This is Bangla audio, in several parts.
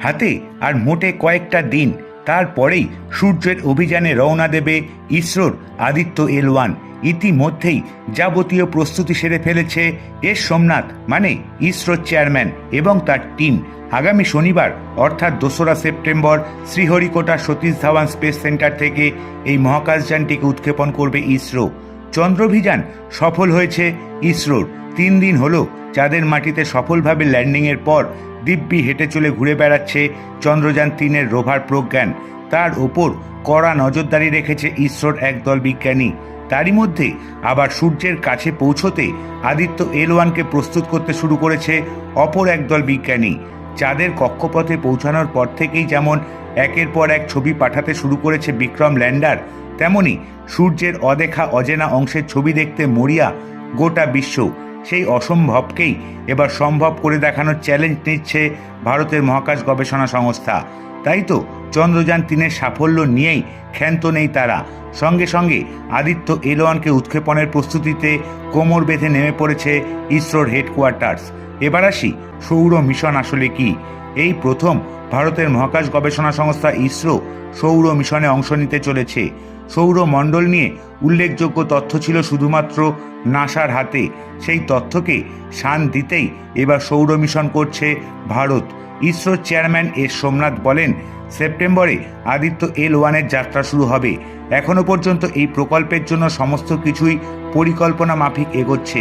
হাতে আর মোটে কয়েকটা দিন। তারপরেই সূর্যের অভিযানে রওনা দেবে ইসরোর আদিত্য এল ওয়ান ইতিমধ্যেই যাবতীয় প্রস্তুতি সেরে ফেলেছে এস সোমনাথ মানে ইসরোর চেয়ারম্যান এবং তার টিম। আগামী শনিবার, অর্থাৎ দোসরা September, Sriharikota Satish Dhawan space centre থেকে এই মহাকাশযানটিকে উৎক্ষেপণ করবে ইসরো। চন্দ্রভিযান সফল হয়েছে ইসরোর। তিন দিন হলো চাঁদের মাটিতে সফলভাবে ল্যান্ডিংয়ের পর দিব্যি হেঁটে চলে ঘুরে বেড়াচ্ছে চন্দ্রযান তিনের রোভার প্রজ্ঞান। তার ওপর কড়া নজরদারি রেখেছে ইসরোর একদল বিজ্ঞানী। তারই মধ্যে আবার সূর্যের কাছে পৌঁছতে আদিত্য এল ওয়ানকে প্রস্তুত করতে শুরু করেছে অপর একদল বিজ্ঞানী। চাঁদের কক্ষপথে পৌঁছানোর পর থেকেই যেমন একের পর এক ছবি পাঠাতে শুরু করেছে বিক্রম ল্যান্ডার, তেমনি সূর্যের অদেখা অজেনা অংশের ছবি দেখতে মরিয়া গোটা বিশ্ব। সেই অসম্ভবকেই এবার সম্ভব করে দেখানোর চ্যালেঞ্জ নিচ্ছে ভারতের মহাকাশ গবেষণা সংস্থা। তাই তো চন্দ্রযান তিনের সাফল্য নিয়েই ক্ষান্ত নেই তারা। সঙ্গে সঙ্গে আদিত্য এল ওয়ানকে উৎক্ষেপণের প্রস্তুতিতে কোমর বেঁধে নেমে পড়েছে ইসরোর হেডকোয়ার্টার্স। এবার আসি সৌর মিশন আসলে কি? এই প্রথম ভারতের মহাকাশ গবেষণা সংস্থা ইসরো সৌর মিশনে অংশ নিতে চলেছে। সৌরমণ্ডল নিয়ে উল্লেখযোগ্য তথ্য ছিল শুধুমাত্র নাসার হাতে। সেই তথ্যকে শান দিতেই এবার সৌর মিশন করছে ভারত। ইসরোর চেয়ারম্যান এস সোমনাথ বলেন, সেপ্টেম্বরে আদিত্য এল ওয়ানের যাত্রা শুরু হবে। এখনও পর্যন্ত এই প্রকল্পের জন্য সমস্ত কিছুই পরিকল্পনা মাফিক এগোচ্ছে।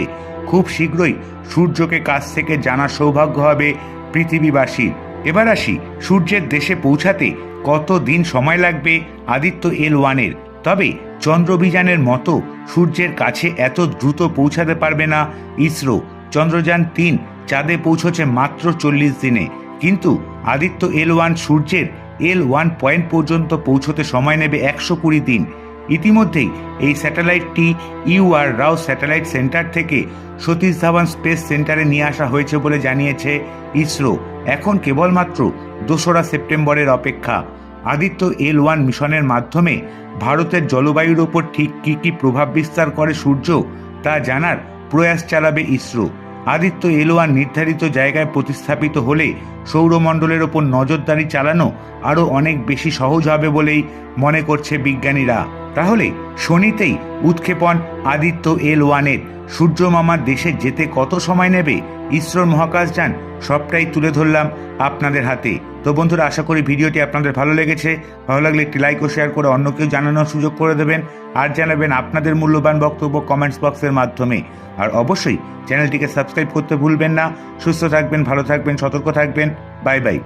খুব শীঘ্রই সূর্যকে কাছ থেকে জানার সৌভাগ্য হবে পৃথিবীবাসীর এবার আসি সূর্যের দেশে পৌঁছাতে কত দিন সময় লাগবে আদিত্য এল ওয়ানের? তবে চন্দ্রভিযানের মতো সূর্যের কাছে এত দ্রুত পৌঁছাতে পারবে না ইসরো। চন্দ্রযান তিন চাঁদে পৌঁছচ্ছে মাত্র চল্লিশ দিনে। কিন্তু আদিত্য এল ওয়ান সূর্যের এল ওয়ান পয়েন্ট পর্যন্ত পৌঁছতে সময় নেবে একশো কুড়ি দিন। ইতিমধ্যেই এই স্যাটেলাইটটি ইউআর রাও স্যাটেলাইট সেন্টার থেকে সতীশ ধাওয়ান স্পেস সেন্টারে নিয়ে আসা হয়েছে বলে জানিয়েছে ইসরো। এখন কেবলমাত্র দোসরা সেপ্টেম্বরের অপেক্ষা। আদিত্য এল ওয়ান মিশনের মাধ্যমে ভারতের জলবায়ুর ওপর ঠিক কী কী প্রভাব বিস্তার করে সূর্য, তা জানার প্রয়াস চালাবে ইসরো। আদিত্য এলো আর নির্ধারিত জায়গায় প্রতিস্থাপিত হলে সৌরমণ্ডলের ওপর নজরদারি চালানো আরও অনেক বেশি সহজ হবে বলেই মনে করছে বিজ্ঞানীরা। তাহলে শনিতেই উৎক্ষেপণ আদিত্য এল ওয়ানের সূর্য মামার দেশে যেতে কত সময় নেবে? ইসরোর মহাকাশযান, সবটাই তুলে ধরলাম আপনাদের হাতে। তো বন্ধুরা, আশা করি ভিডিওটি আপনাদের ভালো লেগেছে। ভালো লাগলে একটি লাইক ও শেয়ার করে অন্য কেউ জানানোর সুযোগ করে দেবেন। আর জানাবেন আপনাদের মূল্যবান বক্তব্য কমেন্টস বক্সের মাধ্যমে। আর অবশ্যই চ্যানেলটিকে সাবস্ক্রাইব করতে ভুলবেন না। সুস্থ থাকবেন, ভালো থাকবেন, সতর্ক থাকবেন। Bye bye